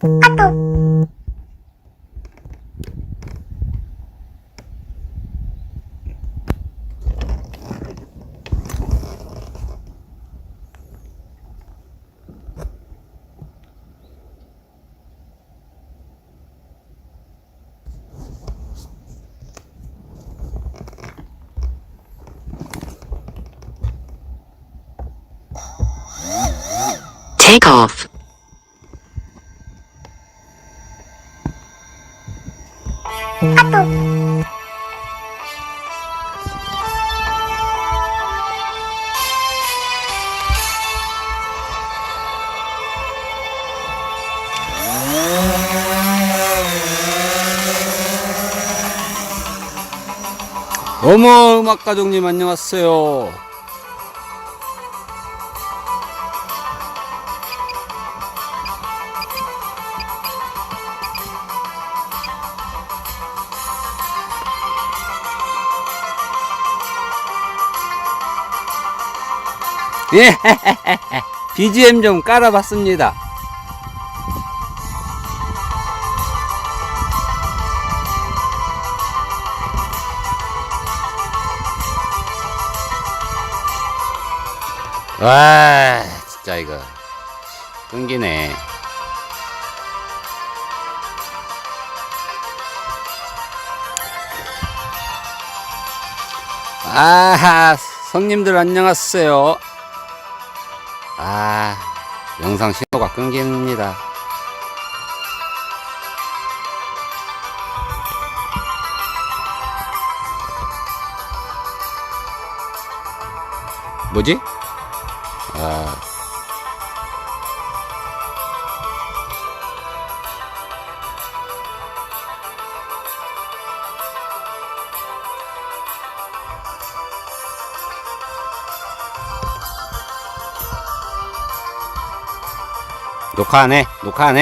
Take 어머 음악 가족님 안녕하세요. 예 BGM 좀 깔아봤습니다 와 진짜 이거. 끊기네. 아하 성님들 안녕하세요. 아 영상 신호가 끊깁니다. 뭐지? 아 녹화하네 녹화하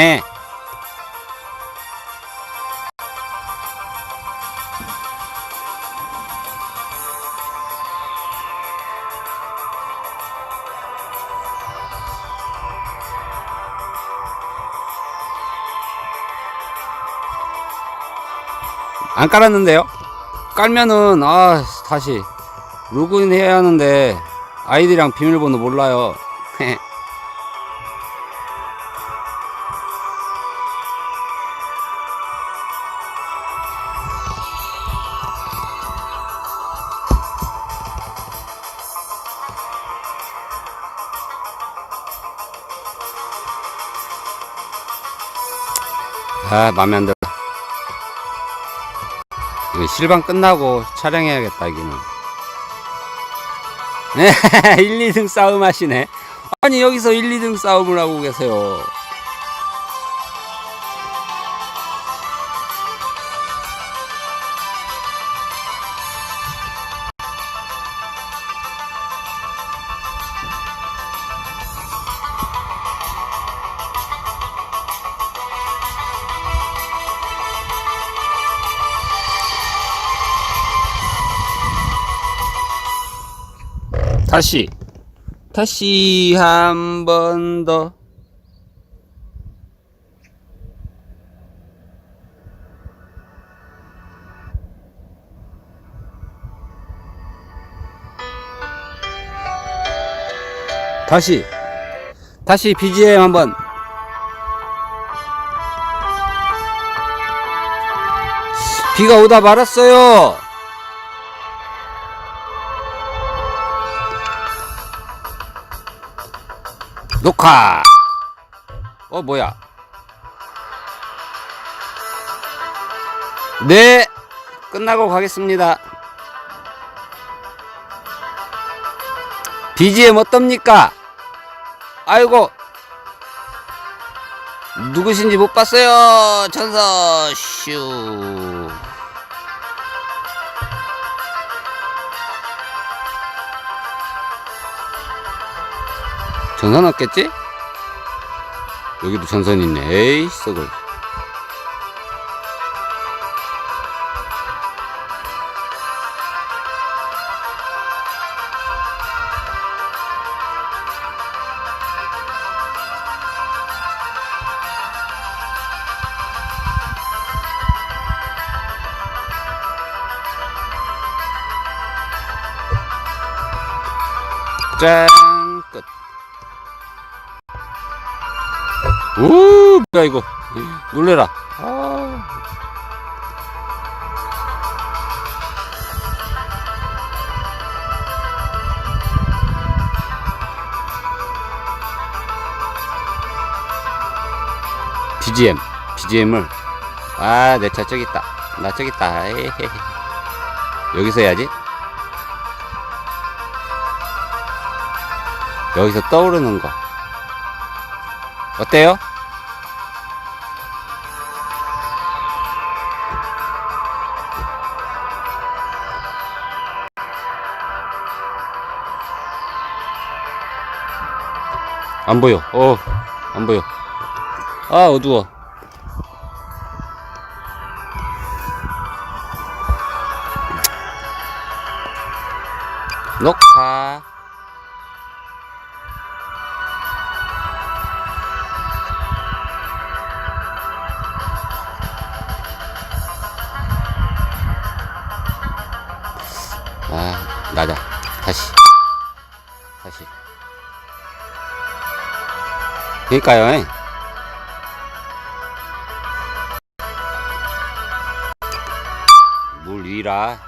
안 깔았는데요? 깔면은 아 다시. 로그인 해야 하는데 아이디랑 비밀번호 몰라요. 아 맘에 안 들어 실방 끝나고 촬영해야겠다 여기는. 네 1, 2등 싸움 하시네. 아니 여기서 1, 2등 싸움을 하고 계세요 다시. 다시 한 번 더. 다시. 다시 BGM 한번. 비가 오다 말았어요 녹화. 어 뭐야? 네 끝나고 가겠습니다. BGM 어떻습니까? 아이고. 누구신지 못 봤어요. 천서 슈 전선 없겠지? 여기도 전선 있네. 에이, 썩을. 짠! 끝. 오 뭐야 이거 놀래라. 아. BGM, BGM을 아, 내 차 저기 있다. 나 저기 있다. 에헤헤. 여기서 해야지. 여기서 떠오르는 거. 어때요? 안 보여. 어, 안 보여. 아, 어두워. 녹화. 아. 다시. 다시. 그니까요. 물 위라.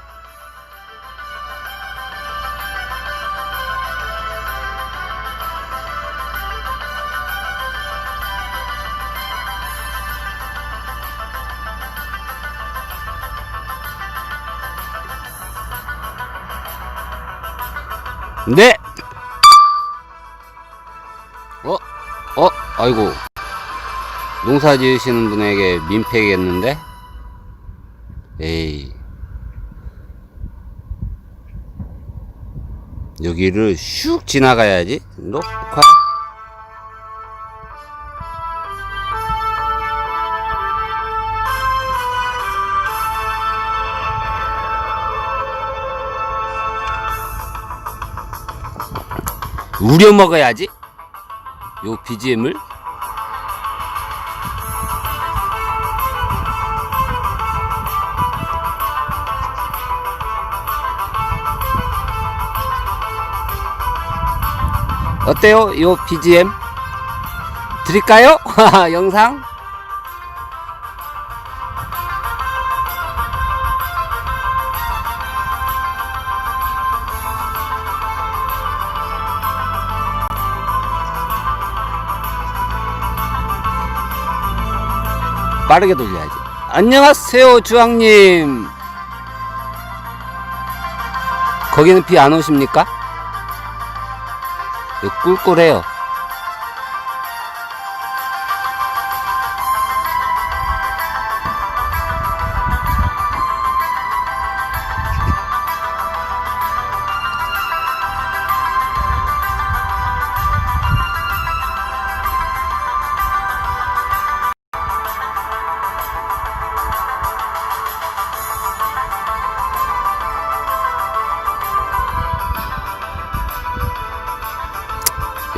네. 아이고. 농사 지으시는 분에게 민폐겠는데? 에이. 여기를 슉 지나가야지. 녹화. 우려 먹어야지. 요 BGM을. 어때요? 요 BGM? 드릴까요? 영상? 빠르게 돌려야지. 안녕하세요, 주황님. 거기는 비 안 오십니까? 여기 꿀꿀해요.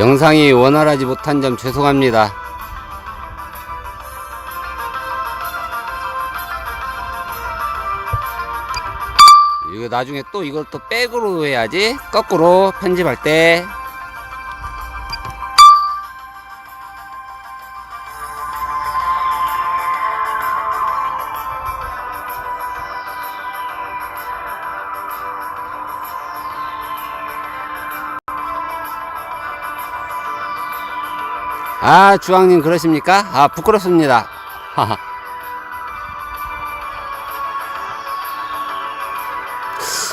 영상이 원활하지 못한 점 죄송합니다. 이거 나중에 또 이걸 또 백으로 해야지. 거꾸로 편집할 때. 아, 주황님 그러십니까? 아, 부끄럽습니다.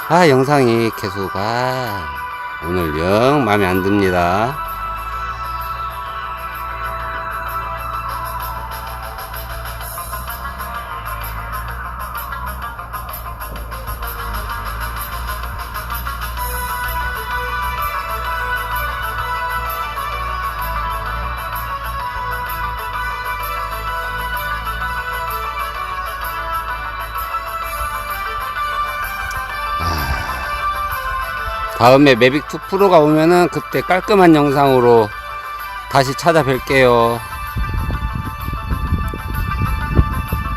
아, 영상이 아, 오늘 영 마음에 안 듭니다. 다음에 매빅 2 프로가 오면은 그때 깔끔한 영상으로 다시 찾아뵐게요.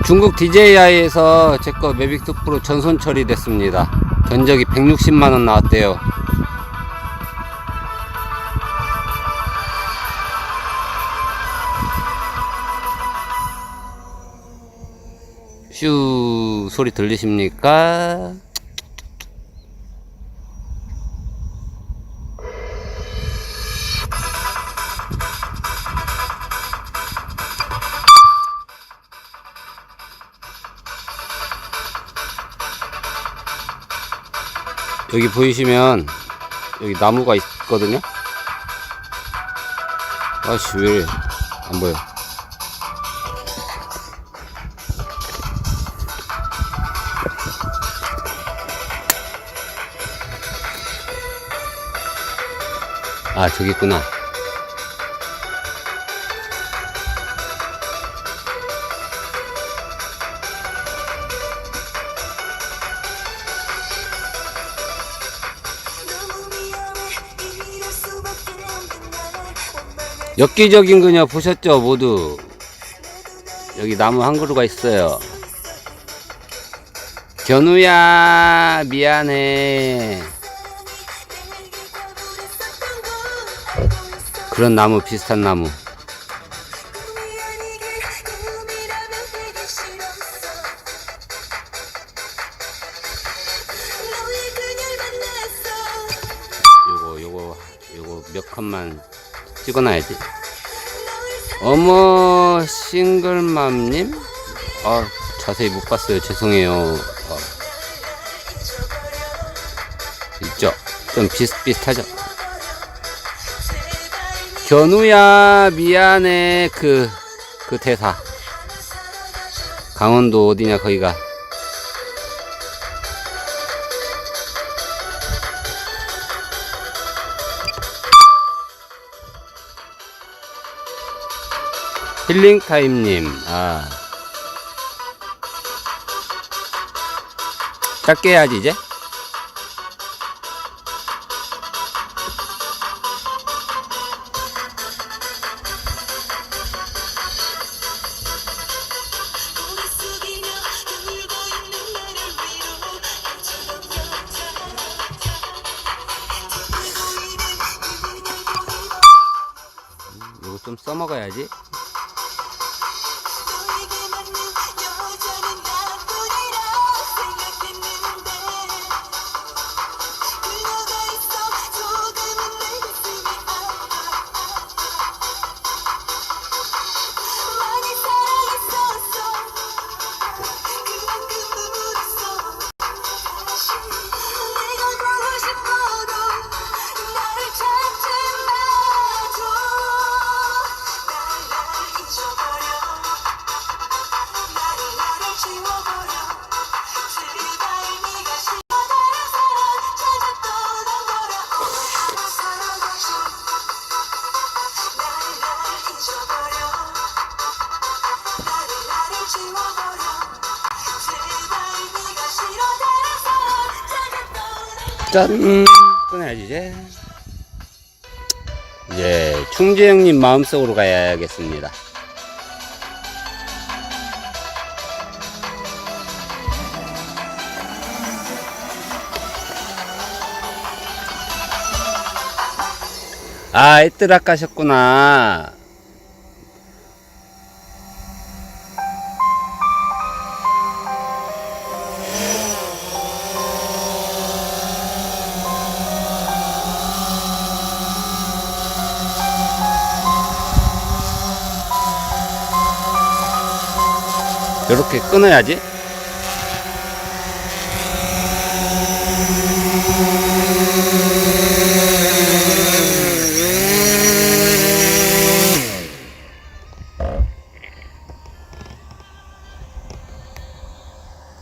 중국 DJI에서 제 거 매빅 2 프로 전손 처리됐습니다. 견적이 160만 원 나왔대요. 슈 소리 들리십니까? 여기 보이시면 여기 나무가 있거든요. 아씨 왜 안 보여. 아 저기 있구나. 엽기적인 그녀 보셨죠 모두? 여기 나무 한 그루가 있어요. 견우야 미안해. 그런 나무 비슷한 나무. 요거 요거 요거 몇 컷만 찍어놔야지. 어머 싱글맘님? 아 자세히 못 봤어요. 죄송해요. 어, 있죠. 좀 비슷비슷하죠. 견우야 미안해. 그그 대사. 강원도 어디냐 거기가 힐링타임님, 아. 짧게 해야지, 이제. 짠! 끊어야지, 이제. 이제, 충재 형님 마음속으로 가야겠습니다. 아, 애뜨락 가셨구나. 이렇게 끊어야지.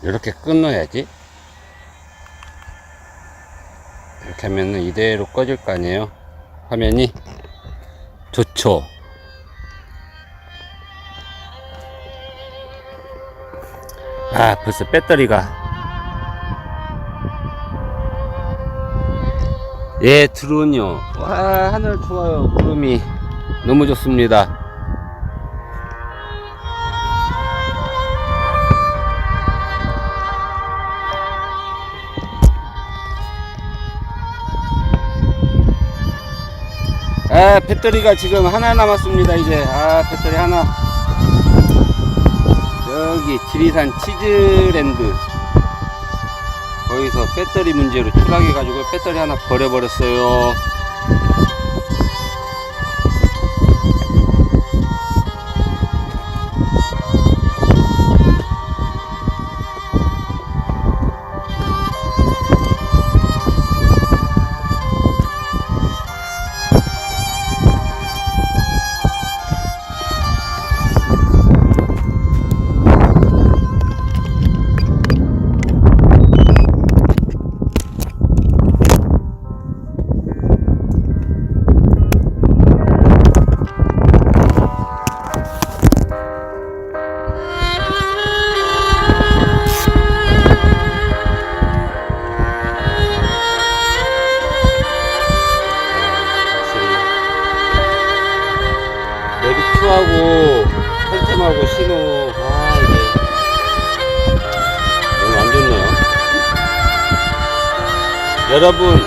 이렇게 끊어야지. 이렇게 하면은 이대로 꺼질 거 아니에요. 화면이 좋죠. 아, 벌써 배터리가. 예, 드론요. 와, 하늘 좋아요. 구름이 너무 좋습니다. 아, 배터리가 지금 하나 남았습니다, 이제. 아, 배터리 하나. 여기 지리산 치즈랜드. 거기서 배터리 문제로 추락해가지고 배터리 하나 버려버렸어요 여러분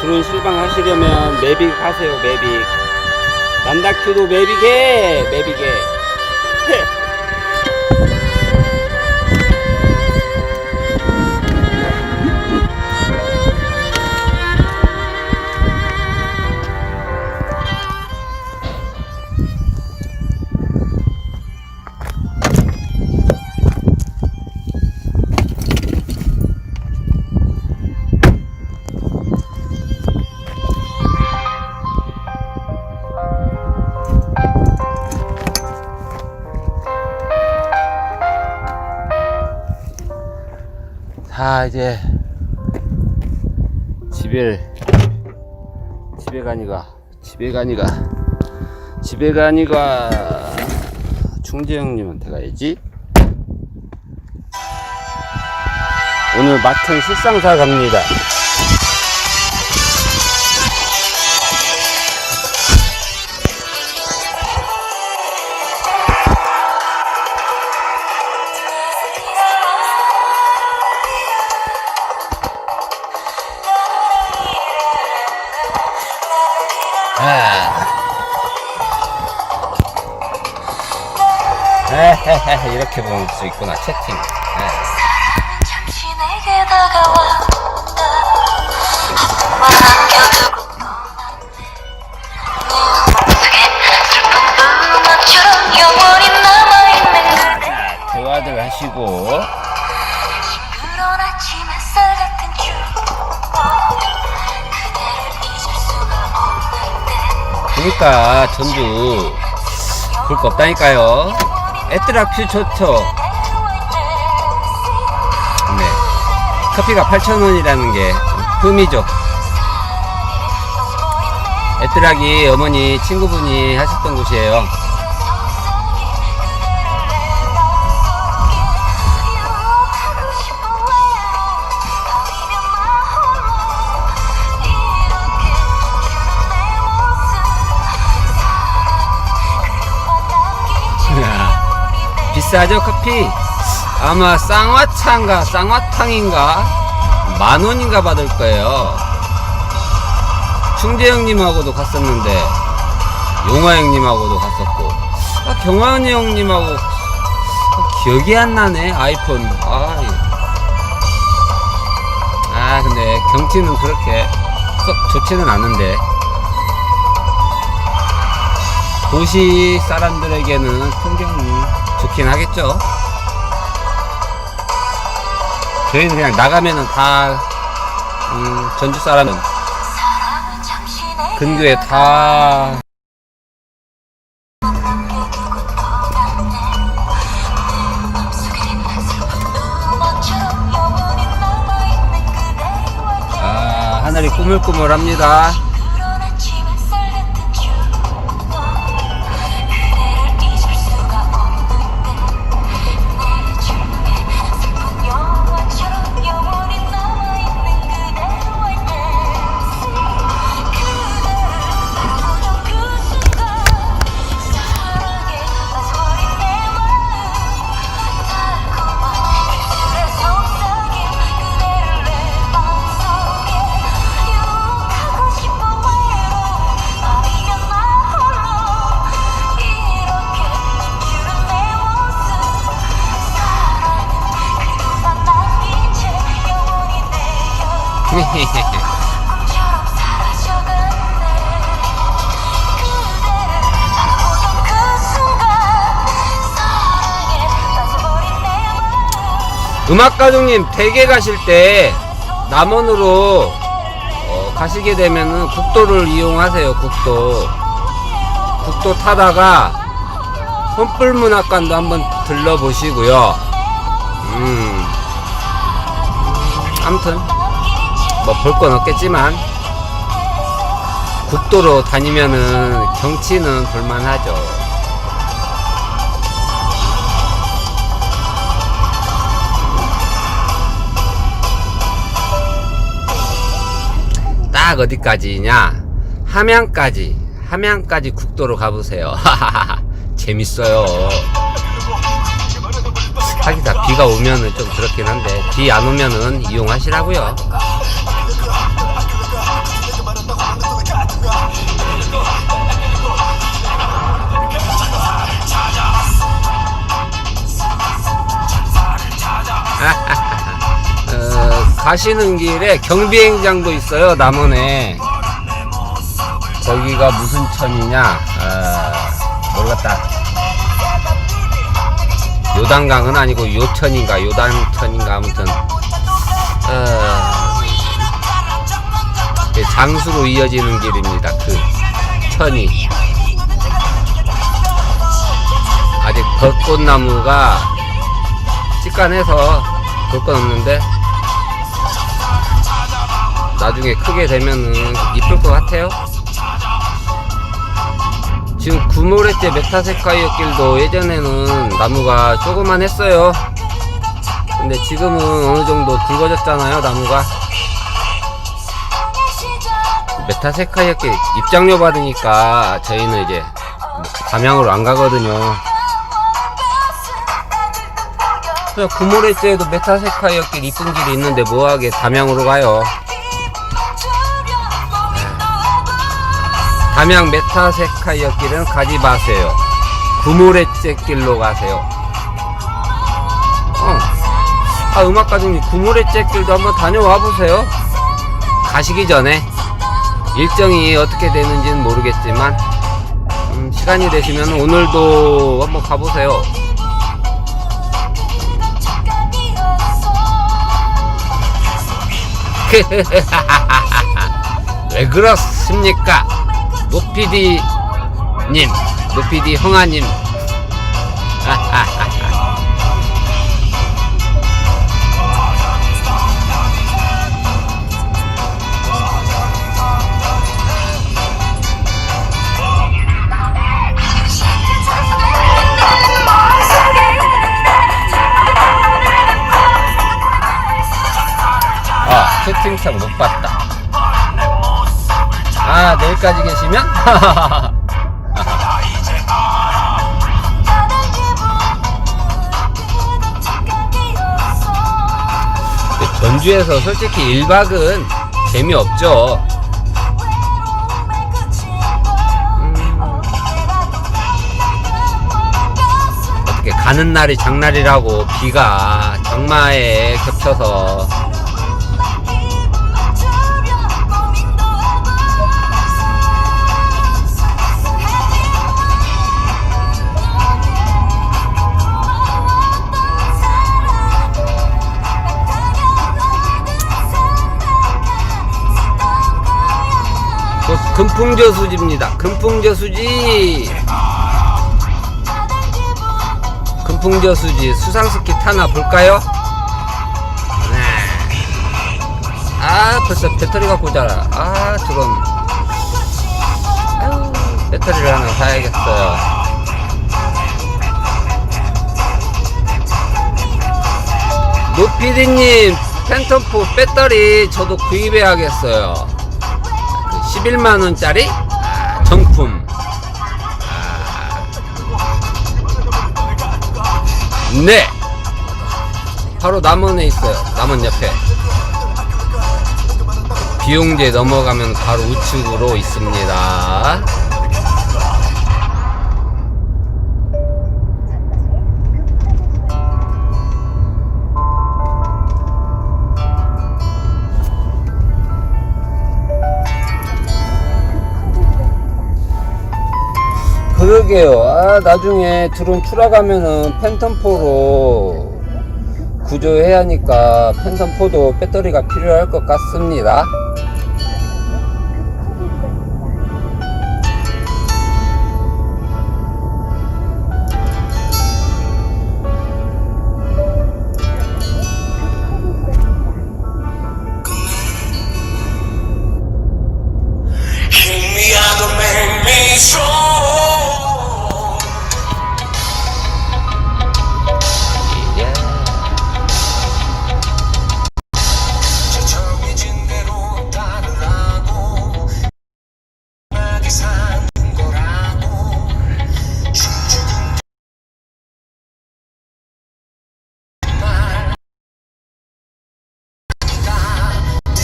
드론 실방 하시려면 매빅 하세요 매빅. 남다큐도 매빅해 매빅해 집에 가니가 집에 가니가 충재 형님한테 가야지. 오늘 마튼 실상사 갑니다 이렇게 볼 수 있구나 채팅. 네. 하시고. 그러니까 전주 볼 거 없다니까요 에트라큐 좋죠 네. 커피가 8,000원이라는 게 흠이죠. 에트락이 어머니 친구분이 하셨던 곳이에요 비싸죠 커피? 아마 쌍화차인가 쌍화탕인가? 만원인가 받을 거예요. 충재 형님하고도 갔었는데 용화 형님하고도 갔었고. 아, 경환이 형님하고 아, 기억이 안 나네 아이폰. 아, 예. 아 근데 경치는 그렇게 썩 좋지는 않은데. 도시 사람들에게는 풍경이 좋긴 하겠죠. 저희는 그냥 나가면은 다, 음, 전주 사람은 근교에 다, 아, 하늘이 꾸물꾸물합니다. 음 음악가족님 댁에 가실 때 남원으로 어, 가시게 되면은 국도를 이용하세요 국도. 국도 타다가 혼불문학관도 한번 들러보시고요. 음. 아무튼 뭐 볼 건 없겠지만 국도로 다니면은 경치는 볼만하죠 딱 어디까지냐? 함양까지. 함양까지 국도로 가보세요. 재밌어요. 하기다 비가 오면은 좀 그렇긴 한데 비 안 오면은 이용하시라고요. 가시는 길에 경비행장도 있어요 남원에. 거기가 무슨 천이냐? 아, 모르겠다. 요단강은 아니고 요천인가 요단천인가 아무튼. 어, 그 장수로 이어지는 길입니다 그 천이. 아직 벚꽃나무가 직관해서 볼건 없는데 나중에 크게 되면은 이쁠 것 같아요. 지금 구모레째 메타세카이어 길도 예전에는 나무가 조그만 했어요. 근데 지금은 어느 정도 굵어졌잖아요, 나무가. 메타세카이어 길 입장료 받으니까 저희는 이제 담양으로 안 가거든요. 구모레째에도 메타세카이어 길 이쁜 길이 있는데 뭐하게 담양으로 가요. 담양 메타세카이어 길은 가지 마세요. 구모레째 길로 가세요. 어. 아, 음악가중님 구모레째 길도 한번 다녀와 보세요. 가시기 전에 일정이 어떻게 되는지는 모르겠지만 음, 시간이 되시면 오늘도 한번 가보세요. 왜 그렇습니까? 노피디님, 노피디 형아님. 아, 채팅창 못 봤다. 아, 내일까지 계시면? 전주에서 솔직히 1박은 재미없죠. 어떻게 가는 날이 장날이라고 비가 장마에 겹쳐서 금풍저수지입니다. 금풍저수지. 금풍저수지 수상스키 타나 볼까요? 네. 아 벌써 배터리가 고자라. 아 저런. 아유, 배터리를 하나 사야겠어요. 노피디님 팬텀4 배터리 저도 구입해야겠어요. 11만원짜리 아, 정품. 아. 네. 바로 남원에 있어요. 남원 옆에. 비용제 넘어가면 바로 우측으로 있습니다. 그러게요. 아, 나중에 드론 추락하면은 팬텀4로 구조해야 하니까 팬텀4도 배터리가 필요할 것 같습니다.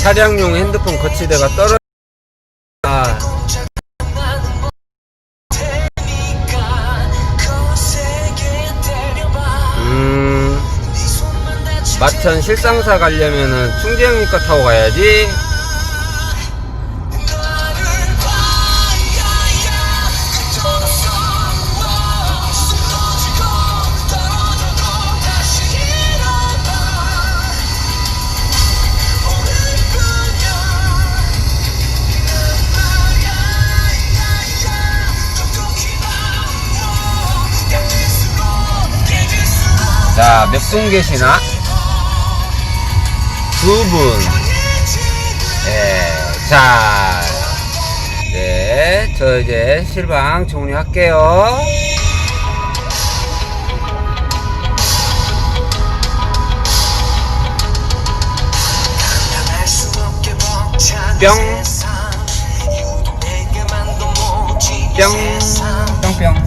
차량용 핸드폰 거치대가 떨어. 아, 음, 마천 실상사 가려면은 충재형님과 타고 가야지. 몇 분 계시나? 두 분. 예, 자. 네, 저 이제 실방 벅찬 뿅. 뿅, 뿅뿅.